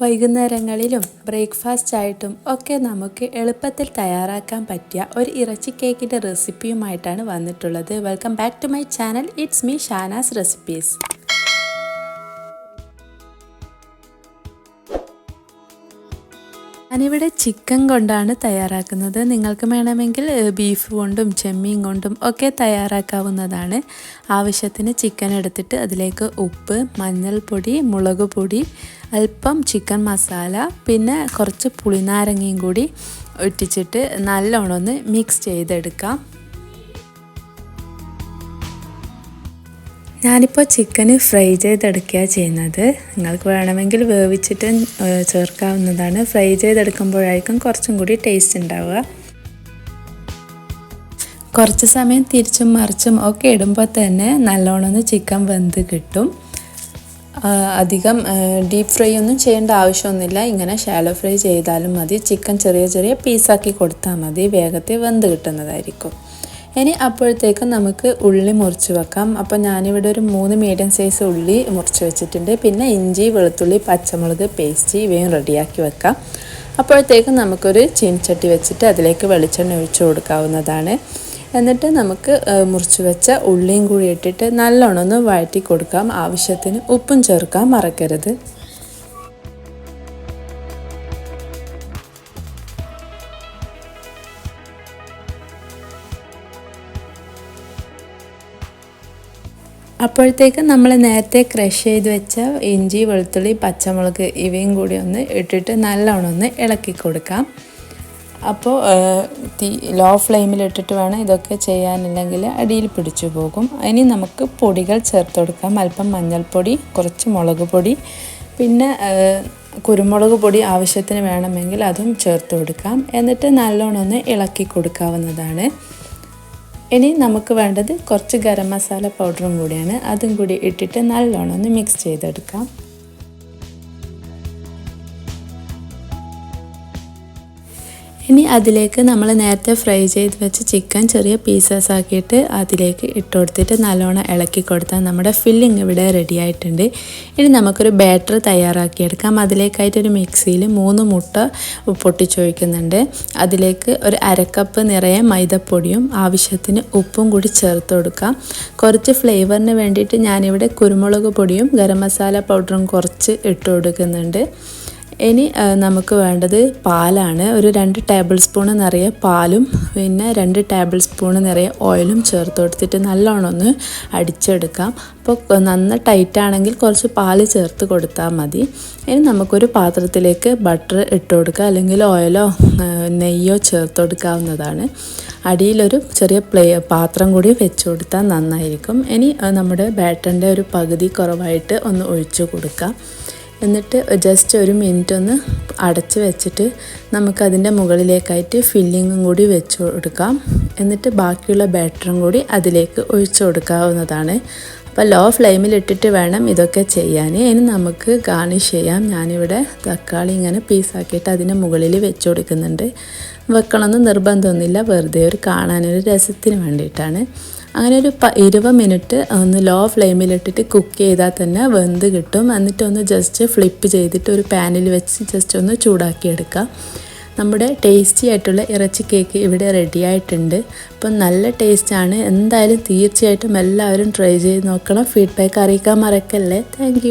വൈകുന്നേരങ്ങളിലും breakfast ആയിട്ടും ഒക്കെ നമുക്ക് എളുപ്പത്തിൽ തയ്യാറാക്കാൻ പറ്റിയ ഒരു ഇറച്ചി കേക്കിന്റെ റെസിപ്പിയുമായിട്ടാണ് വന്നിട്ടുള്ളത്. Welcome back to my channel it's me Shanaz recipes ഞാനിവിടെ ചിക്കൻ കൊണ്ടാണ് തയ്യാറാക്കുന്നത്. നിങ്ങൾക്ക് വേണമെങ്കിൽ ബീഫ് കൊണ്ടും ചെമ്മീൻ കൊണ്ടും ഒക്കെ തയ്യാറാക്കാവുന്നതാണ്. ആവശ്യത്തിന് ചിക്കൻ എടുത്തിട്ട് അതിലേക്ക് ഉപ്പ് മഞ്ഞൾപ്പൊടി മുളക് പൊടി അല്പം ചിക്കൻ മസാല പിന്നെ കുറച്ച് പുളിനാരങ്ങയും കൂടി ഒറ്റിച്ചിട്ട് നല്ലോണം ഒന്ന് മിക്സ് ചെയ്തെടുക്കാം. ഞാനിപ്പോൾ ചിക്കന് ഫ്രൈ ചെയ്തെടുക്കുക ചെയ്യുന്നത്. നിങ്ങൾക്ക് വേണമെങ്കിൽ വേവിച്ചിട്ട് ചേർക്കാവുന്നതാണ്. ഫ്രൈ ചെയ്തെടുക്കുമ്പോഴായിരിക്കും കുറച്ചും കൂടി ടേസ്റ്റ് ഉണ്ടാവുക. കുറച്ച് സമയം തിരിച്ചും മറിച്ചും ഒക്കെ ഇടുമ്പോൾ തന്നെ നല്ലോണമെന്ന് ചിക്കൻ വെന്ത് കിട്ടും. അധികം ഡീപ്പ് ഫ്രൈ ഒന്നും ചെയ്യേണ്ട ആവശ്യമൊന്നുമില്ല. ഇങ്ങനെ ഷാലോ ഫ്രൈ ചെയ്താലും മതി. ചിക്കൻ ചെറിയ ചെറിയ പീസാക്കി കൊടുത്താൽ മതി. വേഗത്തിൽ വെന്ത് കിട്ടുന്നതായിരിക്കും. ഇനി അപ്പോഴത്തേക്കും നമുക്ക് ഉള്ളി മുറിച്ച് വെക്കാം. അപ്പോൾ ഞാനിവിടെ ഒരു മൂന്ന് മീഡിയം സൈസ് ഉള്ളി മുറിച്ച് വെച്ചിട്ടുണ്ട്. പിന്നെ ഇഞ്ചി വെളുത്തുള്ളി പച്ചമുളക് പേസ്റ്റ് ഇവയും റെഡിയാക്കി വെക്കാം. അപ്പോഴത്തേക്കും നമുക്കൊരു ചീനിച്ചട്ടി വെച്ചിട്ട് അതിലേക്ക് വെളിച്ചെണ്ണ ഒഴിച്ചു കൊടുക്കാവുന്നതാണ്. എന്നിട്ട് നമുക്ക് മുറിച്ച് വെച്ച ഉള്ളിയും കൂടി ഇട്ടിട്ട് നല്ലോണം ഒന്ന് വഴറ്റി കൊടുക്കാം. ആവശ്യത്തിന് ഉപ്പും ചേർക്കാൻ മറക്കരുത്. അപ്പോഴത്തേക്ക് നമ്മൾ നേരത്തെ ക്രഷ് ചെയ്ത് വെച്ച ഇഞ്ചി വെളുത്തുള്ളി പച്ചമുളക് ഇവയും കൂടി ഒന്ന് ഇട്ടിട്ട് നല്ലോണം ഒന്ന് ഇളക്കി കൊടുക്കാം. അപ്പോൾ തീ ലോ ഫ്ലെയിമിൽ ഇട്ടിട്ട് വേണം ഇതൊക്കെ ചെയ്യാനില്ലെങ്കിൽ അടിയിൽ പിടിച്ചു പോകും. ഇനി നമുക്ക് പൊടികൾ ചേർത്ത് കൊടുക്കാം. അല്പം മഞ്ഞൾപ്പൊടി കുറച്ച് മുളക് പൊടി പിന്നെ കുരുമുളക് പൊടി ആവശ്യത്തിന് വേണമെങ്കിൽ അതും ചേർത്ത് കൊടുക്കാം. എന്നിട്ട് നല്ലോണം ഒന്ന് ഇളക്കി കൊടുക്കാവുന്നതാണ്. ഇനി നമുക്ക് വേണ്ടത് കുറച്ച് ഗരം മസാല പൗഡറും കൂടിയാണ്. അതും കൂടി ഇട്ടിട്ട് നല്ലോണം ഒന്ന് മിക്സ് ചെയ്തെടുക്കാം. ഇനി അതിലേക്ക് നമ്മൾ നേരത്തെ ഫ്രൈ ചെയ്ത് വെച്ച ചിക്കൻ ചെറിയ പീസസ് ആക്കിയിട്ട് അതിലേക്ക് ഇട്ട് കൊടുത്തിട്ട് നല്ലോണം ഇളക്കി കൊടുത്താൽ നമ്മുടെ ഫില്ലിങ് ഇവിടെ റെഡി ആയിട്ടുണ്ട്. ഇനി നമുക്കൊരു ബാറ്റർ തയ്യാറാക്കിയെടുക്കാം അതിലേക്കായിട്ട് ഒരു മിക്സിയിൽ മൂന്ന് മുട്ട പൊട്ടിച്ചൊഴിക്കുന്നുണ്ട്. അതിലേക്ക് ഒരു അരക്കപ്പ് നിറയെ മൈദപ്പൊടിയും ആവശ്യത്തിന് ഉപ്പും കൂടി ചേർത്ത് കൊടുക്കാം. കുറച്ച് ഫ്ലേവറിന് വേണ്ടിയിട്ട് ഞാനിവിടെ കുരുമുളക് പൊടിയും ഗരം മസാല പൗഡറും കുറച്ച് ഇട്ട് കൊടുക്കുന്നുണ്ട്. ഇനി നമുക്ക് വേണ്ടത് പാലാണ്. ഒരു രണ്ട് ടേബിൾ സ്പൂൺ നിറയെ പാലും പിന്നെ രണ്ട് ടേബിൾ സ്പൂൺ നിറയെ ഓയിലും ചേർത്ത് കൊടുത്തിട്ട് നല്ലോണം ഒന്ന് അടിച്ചെടുക്കാം അപ്പോൾ നന്ന ടൈറ്റ് ആണെങ്കിൽ കുറച്ച് പാൽ ചേർത്ത് കൊടുത്താൽ മതി. ഇനി നമുക്കൊരു പാത്രത്തിലേക്ക് ബട്ടർ ഇട്ട് കൊടുക്കുക അല്ലെങ്കിൽ ഓയിലോ നെയ്യോ ചേർത്ത് കൊടുക്കാവുന്നതാണ്. അടിയിലൊരു ചെറിയ പ്ലേ പാത്രം കൂടി വെച്ച് കൊടുത്താൽ നന്നായിരിക്കും. ഇനി നമ്മുടെ ബാറ്ററിന്റെ ഒരു പകുതി കുറവായിട്ട് ഒന്ന് ഒഴിച്ചു കൊടുക്കാം. എന്നിട്ട് ജസ്റ്റ് ഒരു മിനിറ്റ് ഒന്ന് അടച്ച് വെച്ചിട്ട് നമുക്കതിന്റെ മുകളിലേക്കായിട്ട് ഫില്ലിങ്ങും കൂടി വെച്ച് കൊടുക്കാം. എന്നിട്ട് ബാക്കിയുള്ള ബാറ്ററും കൂടി അതിലേക്ക് ഒഴിച്ചു കൊടുക്കാവുന്നതാണ്. അപ്പോൾ ലോ ഫ്ലെയിമിലിട്ടിട്ട് വേണം ഇതൊക്കെ ചെയ്യാൻ ഇനി നമുക്ക് ഗാർണിഷ് ചെയ്യാം. ഞാനിവിടെ തക്കാളി ഇങ്ങനെ പീസാക്കിയിട്ട് അതിന്റെ മുകളിൽ വെച്ച് കൊടുക്കുന്നുണ്ട്. വെക്കണമെന്ന് നിർബന്ധമൊന്നുമില്ല. വെറുതെ ഒരു കാണാനൊരു രസത്തിന് വേണ്ടിയിട്ടാണ്. അങ്ങനെ ഒരു പ ഇരുപത് മിനിറ്റ് ഒന്ന് ലോ ഫ്ലെയിമിലിട്ടിട്ട് കുക്ക് ചെയ്താൽ തന്നെ വെന്ത് കിട്ടും. എന്നിട്ട് ഒന്ന് ജസ്റ്റ് ഫ്ലിപ്പ് ചെയ്തിട്ട് ഒരു പാനിൽ വെച്ച് ജസ്റ്റ് ഒന്ന് ചൂടാക്കിയെടുക്കുക നമ്മുടെ ടേസ്റ്റി ആയിട്ടുള്ള ഇറച്ചി കേക്ക് ഇവിടെ റെഡി ആയിട്ടുണ്ട്. അപ്പം നല്ല ടേസ്റ്റാണ് എന്തായാലും തീർച്ചയായിട്ടും എല്ലാവരും ട്രൈ ചെയ്ത് നോക്കണം. ഫീഡ്ബാക്ക് അറിയിക്കാൻ മറക്കല്ലേ. താങ്ക്